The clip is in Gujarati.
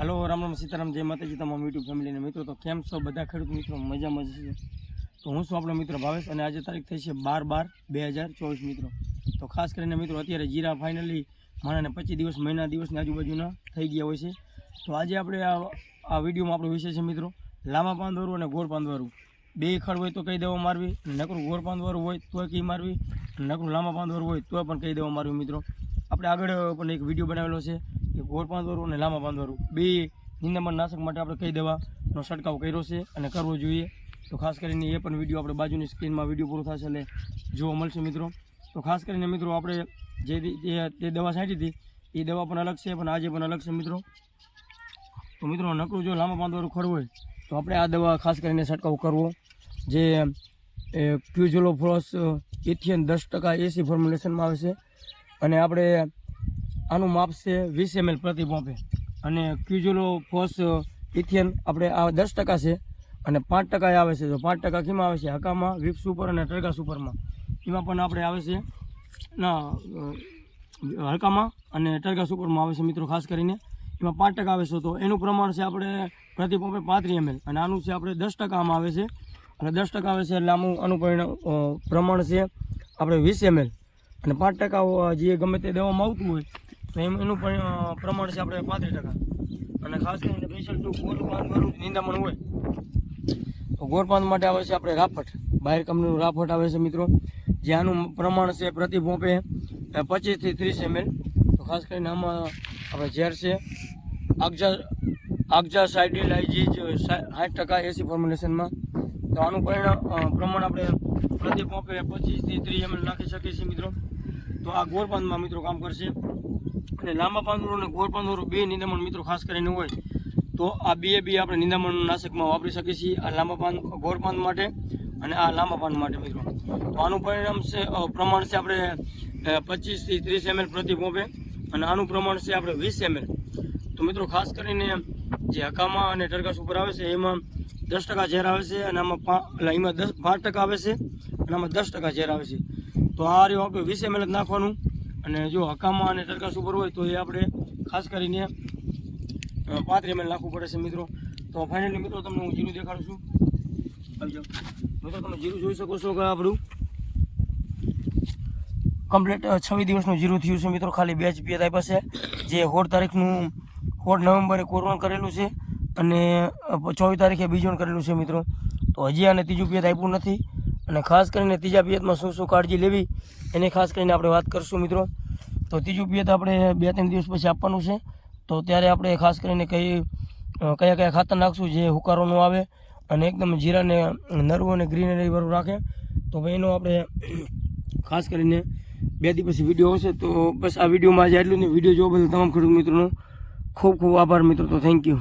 હાલો, રામ રામ સીતારામ, જય માતાજી તમામ યુટ્યુબ ફેમિલીના મિત્રો. તો કેમ છો બધા ખેડૂત મિત્રો? મજામાં જ છે તો હું છું આપણો મિત્ર ભાવેશ અને આજે તારીખ થઈ છે બાર બાર બે હજાર ચોવીસ મિત્રો. તો ખાસ કરીને મિત્રો, અત્યારે જીરા ફાઇનલી માણાને પચીસ દિવસ, મહિના દિવસની આજુબાજુના થઈ ગયા હોય છે. તો આજે આપણે આ આ વિડીયોમાં આપણો વિષય છે મિત્રો, લાંબા પાંદવારું અને ગોળ પાંદવારું. બે ખડ હોય તો કઈ દેવા મારવી, નકરું ગોળ પાંદવારું હોય તોય કઈ મારવી, નકરું લાંબા પાંદવારું હોય તોય પણ કઈ દવા મારવી મિત્રો. આપણે આગળ પણ એક વીડિયો બનાવેલો છે. કે ગોળ પાંદવાળું અને લાંબા પાંદવાળું બે નિંદામણ નાશક માટે આપણે કઈ દવાનો છંટકાવ કર્યો છે અને કરવો જોઈએ. તો ખાસ કરીને એ પણ વીડિયો આપણે બાજુની સ્ક્રીનમાં વીડિયો પૂરો થશે એટલે જોવા મળશે મિત્રો. તો ખાસ કરીને મિત્રો આપણે જે તે દવા છાંટી હતી, એ દવા પણ અલગ છે પણ આજે પણ અલગ છે મિત્રો. તો મિત્રો, નકરું જો લાંબા પાંદવાળું ખરું હોય, તો આપણે આ દવા ખાસ કરીને છંટકાવ કરવો. જે ક્યુઝોલો ફ્લોસ એથિયન દસ ટકા એસી ફોર્મ્યુલેશનમાં આવે છે. અને આપણે આનું માપ છે વીસ એમએલ પ્રતિ પંપે અને ક્યુઝોલો ફોસ ઇથિયન આપણે આ દસ ટકા છે અને પાંચ ટકા આવે છે. તો પાંચ ટકા કેમાં આવે છે? હકામાં વિપ સુપર અને ટરગા સુપરમાં એમાં પણ આપણે આવે છે, ના હલકામાં અને ટરગા સુપરમાં આવે છે મિત્રો, ખાસ કરીને. એમાં પાંચ ટકા આવે છે. તો એનું પ્રમાણ છે આપણે પ્રતિ પંપે પાંત્રીસ એમએલ અને આનું છે આપણે દસ ટકામાં આવે છે. અને દસ ટકા આવે છે એટલે આનું આનું પ્રમાણ છે આપણે વીસ એમએલ અને પાંચ ટકા જે ગમે તે દેવામાં આવતું હોય એનું પણ પ્રમાણ છે આપણે પાંત્રીસ ટકા. અને ખાસ કરીને સ્પેશિયલ ટુ ગોળપાનવાળું નિંદામણ હોય. તો ગોળપાન માટે આવે છે આપણે રાફટ બાયર કંપનીનું રાફટ આવે છે મિત્રો. જે આનું પ્રમાણ છે પ્રતિ ભોંપે પચીસથી ત્રીસ એમએલ તો ખાસ કરીને આમાં આપણે ઝેર છે. આગજા આગજા સાઇડિલાઇજીજ સાઠ ટકા એસી ફોર્મ્યુલેશનમાં તો આનું પરિણામ પ્રમાણ આપણે પ્રતિ પંપે પચીસથી ત્રીસ એમએલ નાખી શકીએ છીએ મિત્રો. તો આ ગોળપાનમાં મિત્રો કામ કરશે. અને લાંબા પાંદડું અને ગોળ પાંદડું બે નિંદામણ મિત્રો ખાસ કરીને હોય, તો આ બે બે આપણે નિંદામણ નાશકમાં વાપરી શકીએ છીએ આ લાંબા પાન ગોળ પાન માટે અને આ લાંબા પાન માટે મિત્રો. તો આનું પરિણામ છે પ્રમાણ છે આપણે પચીસથી ત્રીસ એમએલ પ્રતિ પોપે અને આનું પ્રમાણ છે આપણે વીસ એમએલ. તો મિત્રો ખાસ કરીને જે હકામાં અને ટરકાસ ઉપર આવે છે, એમાં દસ ટકા ઝેર આવે છે અને આમાં એટલે એમાં દસ પાંચ ટકા આવે છે અને આમાં દસ ટકા ઝેર આવે છે. તો આ રહ્યું આપણે વીસ એમએલ જ નાખવાનું. અને જો હકામાં અને ટરકાસ ઉપર હોય તો એ આપણે ખાસ કરીને પાંત્રી એમએલ નાખવું પડે છે મિત્રો. તો ફાઇનલી મિત્રો તમને હું જીરું દેખાડું છું. મિત્રો તમે જીરું જોઈ શકો છો કે આપણું કમ્પ્લીટ છવ્વીસ દિવસનું જીરું થયું છે મિત્રો. ખાલી બે જ પિયત જે સોળ તારીખનું, સોળ નવેમ્બરે કોરોન કરેલું છે અને ચોવીસ તારીખે બીજું કરેલું છે મિત્રો. તો હજી આને ત્રીજું પિયત આપ્યું નથી. અને ખાસ કરીને ત્રીજા પિયતમાં શું શું કાળજી લેવી, એની ખાસ કરીને આપણે વાત કરશું મિત્રો. તો ત્રીજું પિયત આપણે બે ત્રણ દિવસ પછી આપવાનું છે. તો ત્યારે આપણે ખાસ કરીને કઈ કયા કયા ખાતર નાખશું, જે હુકારો આવે, અને એકદમ જીરાને નરવું અને ગ્રીનરી વાળું રાખે. તો ભાઈ એનો આપણે ખાસ કરીને બે દિવસ વીડિયો આવશે તો બસ આ વિડીયોમાં આજે એટલું ને વીડિયો જોવા બદલ તમામ ખેડૂત મિત્રોનો ખૂબ ખૂબ આભાર મિત્રો. તો થેન્ક યુ